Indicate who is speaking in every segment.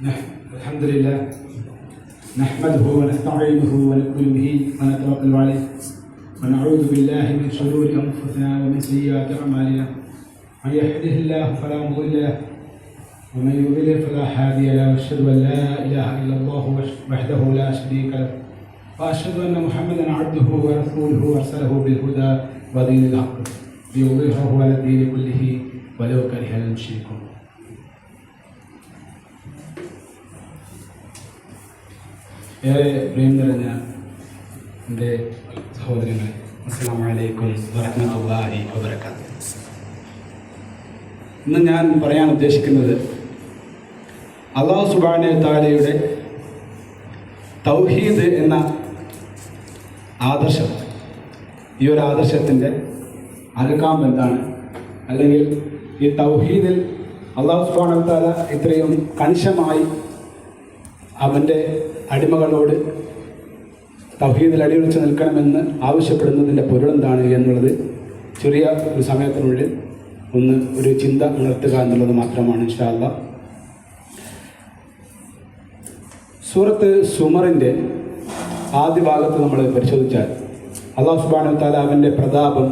Speaker 1: الحمد لله نحمده ونستعينه ونؤمن به ونتوكل عليه. ونعوذ بالله من شرور أنفسنا ومن سيئات أعمالنا. من يهده الله فلا مضل له ومن يضلل فلا هادي له. وأشهد أن لا إله إلا الله وحده لا شريك له. وأشهد أن محمدا عبده ورسوله ارسله بالهدى ودين الحق ليظهره على الدين كله ولو كره المشركون. ഏറെ പ്രിയം നിറഞ്ഞ എന്റെ സഹോദരങ്ങളെ അസ്സാമലൈക്കും വറഹമത്തല്ലാഹി വബർക്കാത്തു ഇന്ന് ഞാൻ പറയാൻ ഉദ്ദേശിക്കുന്നത് അള്ളാഹു സുബാന താലയുടെ തൗഹീദ് എന്ന ആദർശം. ഈ ഒരു ആദർശത്തിന്റെ അകക്കാം എന്താണ്? അല്ലെങ്കിൽ ഈ തൗഹീദിൽ അള്ളാഹു സുബാന താല ഇത്രയും കണിശമായി അവന്റെ അടിമകളോട് തൗഹീദിൽ അടിയൊളിച്ച് നിൽക്കണമെന്ന് ആവശ്യപ്പെടുന്നതിന്റെ പൊരുളെന്താണ് എന്നുള്ളത് ചെറിയ ഒരു സമയത്തിനുള്ളിൽ ഒന്ന് ഒരു ചിന്ത ഉണർത്തുക എന്നുള്ളത് മാത്രമാണ് ഇൻഷാല്ല സൂറത്ത് സുമറിന്റെ ആദ്യ ഭാഗത്ത് നമ്മൾ പരിശോധിച്ചാൽ അള്ളാഹു സുബാനു താല അവന്റെ പ്രതാപം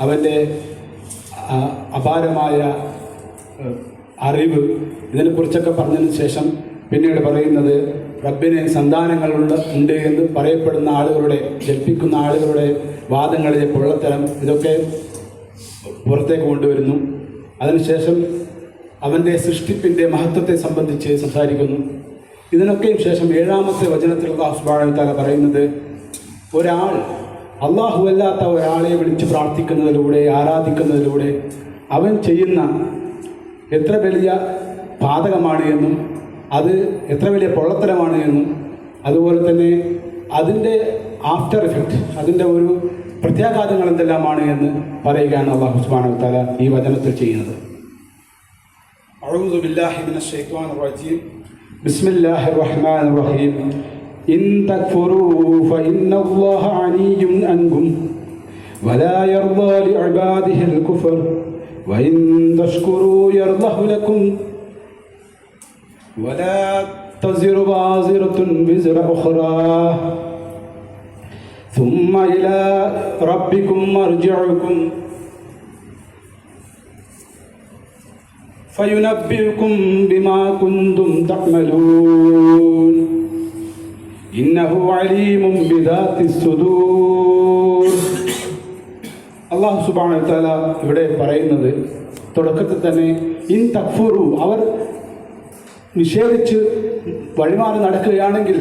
Speaker 1: അവന്റെ അപാരമായ അറിവ് ഇതിനെക്കുറിച്ചൊക്കെ പറഞ്ഞതിന് ശേഷം പിന്നീട് പറയുന്നത് റബ്ബിന് സന്താനങ്ങളുള്ള ഉണ്ട് എന്ന് പറയപ്പെടുന്ന ആളുകളുടെ ജൽപ്പിക്കുന്ന ആളുകളുടെ വാദങ്ങളിലെ പൊള്ളത്തരം ഇതൊക്കെ പുറത്തേക്ക് കൊണ്ടുവരുന്നു. അതിനുശേഷം അവന്റെ സൃഷ്ടിപ്പിന്റെ മഹത്വത്തെ സംബന്ധിച്ച് സംസാരിക്കുന്നു. ഇതിനൊക്കെയും ശേഷം ഏഴാമത്തെ വചനത്തിൽ അള്ളാഹു പറയുന്നത് ഒരാൾ അള്ളാഹു അല്ലാത്ത ഒരാളെ വിളിച്ച് പ്രാർത്ഥിക്കുന്നതിലൂടെ ആരാധിക്കുന്നതിലൂടെ അവൻ ചെയ്യുന്ന എത്ര വലിയ പാതകമാണ് എന്നും അത് എത്ര വലിയ പൊള്ളത്തരമാണ് എന്നും അതുപോലെ തന്നെ അതിൻ്റെ ആഫ്റ്റർ ഇഫക്റ്റ് അതിൻ്റെ ഒരു പ്രത്യാഘാതങ്ങൾ എന്തെല്ലാമാണ് എന്ന് പറയുകയാണ് അള്ളാഹു സുബ്ഹാനഹു വ തആല ഈ വചനത്തിൽ ചെയ്യുന്നത് أعوذ بالله من الشيطان الرجيم بسم الله الرحمن الرحيم إن تكفروا فإن الله عني عنكم ولا يرضى لعباده الكفر وإن تشكروا يرضه لكم ولا تزر وازرة وزر أخرى ثم إلى ربكم مرجعكم فينبئكم بما كنتم تعملون إنه عليم بذات الصدور അള്ളാഹു സുബാന താല ഇവിടെ പറയുന്നത് തുടക്കത്തിൽ തന്നെ ഇൻ തക്ഫുറു അവർ നിഷേധിച്ച് വഴിമാറി നടക്കുകയാണെങ്കിൽ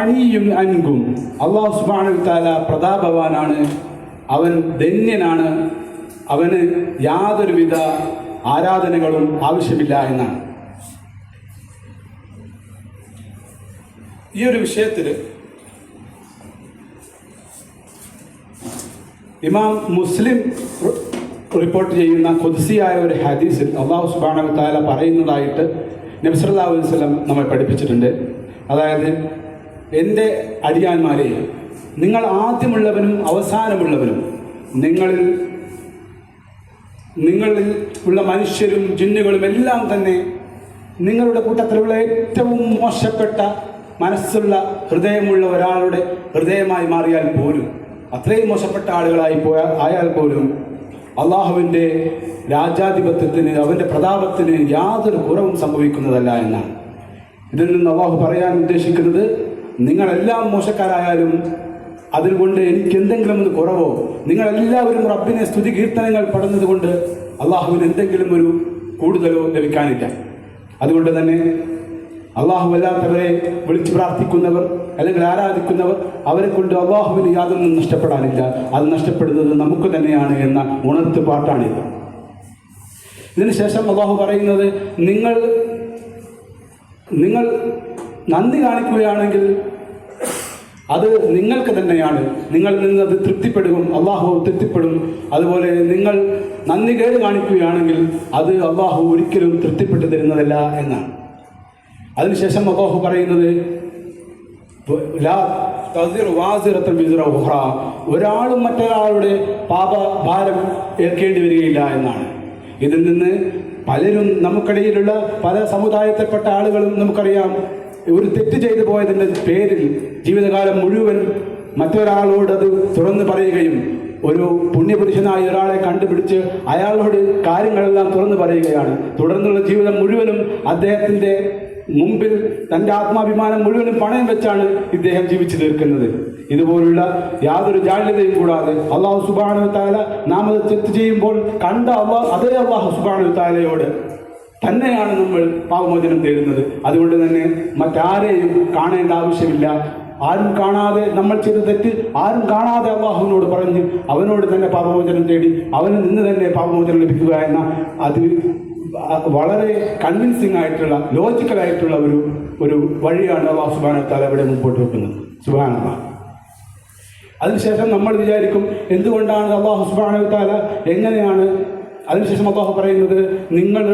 Speaker 1: അണിയും അൻകും. അള്ളാഹു സുബാനു താല പ്രതാപവാനാണ്. അവൻ ധന്യനാണ്. അവന് യാതൊരുവിധ ആരാധനകളും ആവശ്യമില്ല എന്നാണ്. ഈ ഒരു വിഷയത്തിൽ ഇമാം മുസ്ലിം റിപ്പോർട്ട് ചെയ്യുന്ന കൊതിസിയായ ഒരു ഹദീസിൽ അള്ളാഹു സുബാന താല പറയുന്നതായിട്ട് നബ്സല്ലാ വസല്ലം നമ്മെ പഠിപ്പിച്ചിട്ടുണ്ട്. അതായത് എന്റെ അടിയാന്മാരെ നിങ്ങൾ ആദ്യമുള്ളവനും അവസാനമുള്ളവനും നിങ്ങളിൽ നിങ്ങളിൽ ഉള്ള മനുഷ്യരും ജിന്നുകളും എല്ലാം തന്നെ നിങ്ങളുടെ കൂട്ടത്തിലുള്ള ഏറ്റവും മോശപ്പെട്ട മനസ്സുള്ള ഹൃദയമുള്ള ഒരാളുടെ ഹൃദയമായി മാറിയാൽ പോലും അത്രയും മോശപ്പെട്ട ആളുകളായി പോയാൽ ആയാൽ പോലും അള്ളാഹുവിന്റെ രാജാധിപത്യത്തിന് അവന്റെ പ്രതാപത്തിന് യാതൊരു കുറവും സംഭവിക്കുന്നതല്ല എന്നാണ്. ഇതിൽ നിന്ന് അള്ളാഹു പറയാൻ ഉദ്ദേശിക്കുന്നത് നിങ്ങളെല്ലാം മോശക്കാരായാലും അതുകൊണ്ട് എനിക്ക് എന്തെങ്കിലും ഒന്ന് കുറവോ നിങ്ങളെല്ലാവരും റബ്ബിനെ സ്തുതി കീർത്തനങ്ങൾ പഠന്നത് കൊണ്ട് അള്ളാഹുവിന് എന്തെങ്കിലും ഒരു കൂടുതലോ ലഭിക്കാനില്ല. അതുകൊണ്ട് തന്നെ അള്ളാഹു അല്ലാത്തവരെ വിളിച്ചു പ്രാർത്ഥിക്കുന്നവർ അല്ലെങ്കിൽ ആരാധിക്കുന്നവർ അവരെ കൊണ്ട് അള്ളാഹുവിന് യാതൊന്നും നഷ്ടപ്പെടാനില്ല. അത് നഷ്ടപ്പെടുന്നത് നമുക്ക് തന്നെയാണ് എന്ന ഉണർത്ത് പാട്ടാണിത്. ഇതിനുശേഷം അള്ളാഹു പറയുന്നത് നിങ്ങൾ നിങ്ങൾ നന്ദി കാണിക്കുകയാണെങ്കിൽ അത് നിങ്ങൾക്ക് തന്നെയാണ്. നിങ്ങൾ നിന്ന് അത് തൃപ്തിപ്പെടും അള്ളാഹു തൃപ്തിപ്പെടും. അതുപോലെ നിങ്ങൾ നന്ദി കേട് കാണിക്കുകയാണെങ്കിൽ അത് അള്ളാഹു ഒരിക്കലും തൃപ്തിപ്പെട്ടു തരുന്നതല്ല എന്നാണ്. അതിനുശേഷം അള്ളാഹു പറയുന്നത്. ഒരാളും മറ്റൊരാളുടെ പാപ ഭാരം ഏൽക്കേണ്ടി വരികയില്ല എന്നാണ് ഇതിൽ നിന്ന് പലരും നമുക്കിടയിലുള്ള പല സമുദായത്തിൽപ്പെട്ട ആളുകളും നമുക്കറിയാം ഒരു തെറ്റ് ചെയ്തു പോയതിന്റെ പേരിൽ ജീവിതകാലം മുഴുവൻ മറ്റൊരാളോട് അത് തുറന്നു പറയുകയും ഒരു പുണ്യപുരുഷനായ ഒരാളെ കണ്ടുപിടിച്ച് അയാളോട് കാര്യങ്ങളെല്ലാം തുറന്നു പറയുകയാണ് തുടർന്നുള്ള ജീവിതം മുഴുവനും അദ്ദേഹത്തിന്റെ മുമ്പിൽ തന്റെ ആത്മാഭിമാനം മുഴുവനും പണയം വെച്ചാണ് ഇദ്ദേഹം ജീവിച്ചു തീർക്കുന്നത്. ഇതുപോലുള്ള യാതൊരു ജാള്യതയും കൂടാതെ അള്ളാഹു സുബാനു താല നാം അത് തെറ്റ് ചെയ്യുമ്പോൾ കണ്ട അള്ളാഹ് അതേ അള്ളാഹു സുബാനു താലയോട് തന്നെയാണ് നമ്മൾ പാവമോചനം തേടുന്നത്. അതുകൊണ്ട് തന്നെ മറ്റാരെയും കാണേണ്ട ആവശ്യമില്ല. ആരും കാണാതെ നമ്മൾ ചെയ്ത തെറ്റ് ആരും കാണാതെ അള്ളാഹുവിനോട് പറഞ്ഞ് അവനോട് തന്നെ പാപമോചനം തേടി അവന് നിന്ന് തന്നെ പാപമോചനം ലഭിക്കുക എന്ന അത് വളരെ കൺവിൻസിങ് ആയിട്ടുള്ള ലോജിക്കൽ ആയിട്ടുള്ള ഒരു ഒരു വഴിയാണ് അള്ളാഹു സുബാന താല ഇവിടെ മുമ്പോട്ട് വെക്കുന്നത്. സുബാന അതിനുശേഷം നമ്മൾ വിചാരിക്കും എന്തുകൊണ്ടാണ് അള്ളാഹു സുബാന താല എങ്ങനെയാണ് അതിനുശേഷം അള്ളാഹു പറയുന്നത് നിങ്ങൾ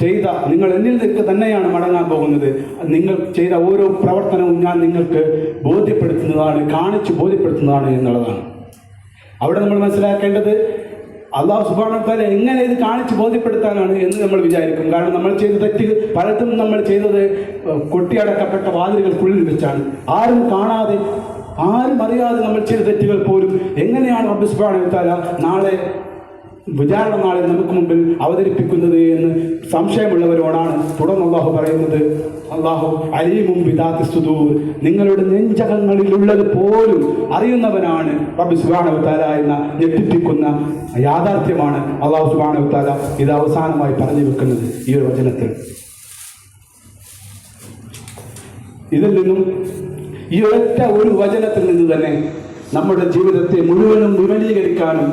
Speaker 1: ചെയ്ത നിങ്ങൾ എന്നിൽ നിൽക്ക് തന്നെയാണ് മടങ്ങാൻ പോകുന്നത്. നിങ്ങൾ ചെയ്ത ഓരോ പ്രവർത്തനവും ഞാൻ നിങ്ങൾക്ക് ബോധ്യപ്പെടുത്തുന്നതാണ് കാണിച്ച് ബോധ്യപ്പെടുത്തുന്നതാണ് എന്നുള്ളതാണ്. അവിടെ നമ്മൾ മനസ്സിലാക്കേണ്ടത് അള്ളാഹു സുബാനത്താല എങ്ങനെ ഇത് കാണിച്ച് ബോധ്യപ്പെടുത്താനാണ് എന്ന് നമ്മൾ വിചാരിക്കും. കാരണം നമ്മൾ ചെയ്ത തെറ്റ് പലതും നമ്മൾ ചെയ്തത് കൊട്ടിയടക്കപ്പെട്ട വാതിലുകൾക്കുള്ളിൽ വെച്ചാണ്. ആരും കാണാതെ ആരും അറിയാതെ നമ്മൾ ചെയ്ത തെറ്റുകൾ പോലും എങ്ങനെയാണ് റബ്ബ് സുബാനത്താല നാളെ വിചാരണ നാളിൽ നമുക്ക് മുമ്പിൽ അവതരിപ്പിക്കുന്നത് എന്ന് സംശയമുള്ളവരോടാണ് തുടർന്ന് അള്ളാഹു പറയുന്നത്. അള്ളാഹു അലീമും വിദാത്തി സുദൂർ. നിങ്ങളുടെ നെഞ്ചകങ്ങളിലുള്ളത് പോലും അറിയുന്നവനാണ് റബ്ബി സുബാനവ് താല എന്ന ഞെട്ടിപ്പിക്കുന്ന യാഥാർത്ഥ്യമാണ് അള്ളാഹു സുബാനവ് താല ഇത് അവസാനമായി പറഞ്ഞു വെക്കുന്നത് ഈ ഒരു വചനത്തിൽ. ഇതിൽ നിന്നും ഈ ഒറ്റ ഒരു വചനത്തിൽ നിന്ന് തന്നെ നമ്മുടെ ജീവിതത്തെ മുഴുവനും വിമലീകരിക്കാനും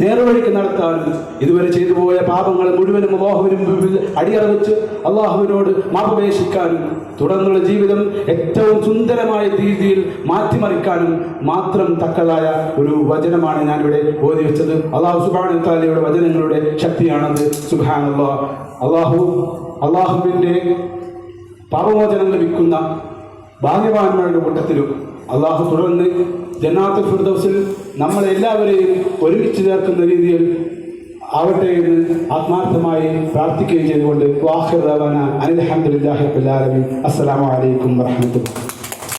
Speaker 1: നേർവഴിക്ക് നടത്താനും ഇതുവരെ ചെയ്തു പോയ പാപങ്ങൾ മുഴുവനും അള്ളാഹുവിനും മുമ്പിൽ അടിയറ വെച്ച് അള്ളാഹുവിനോട് മാപ്പപേക്ഷിക്കാനും തുടർന്നുള്ള ജീവിതം ഏറ്റവും സുന്ദരമായ രീതിയിൽ മാറ്റിമറിക്കാനും മാത്രം തക്കതായ ഒരു വചനമാണ് ഞാനിവിടെ ഓതി വെച്ചത്. അള്ളാഹു സുബാന താലയുടെ വചനങ്ങളുടെ ശക്തിയാണത്. സുബാൻ അള്ളാഹ് അള്ളാഹു അള്ളാഹുവിന്റെ പാപമോചനം ലഭിക്കുന്ന ഭാഗ്യവാന്മാരുടെ കൂട്ടത്തിലും അള്ളാഹു തുടർന്ന് ജന്നാത്തുൽ ഫിർദൗസിൽ നമ്മളെല്ലാവരെയും ഒരുമിച്ച് ചേർക്കുന്ന രീതിയിൽ ആവട്ടെ എന്ന് ആത്മാർത്ഥമായി പ്രാർത്ഥിക്കുകയും ചെയ്തുകൊണ്ട് വാഹിർ റവാന അഹമ്മദ് അസ്സലാമു അലൈക്കും വറഹമത്തുള്ള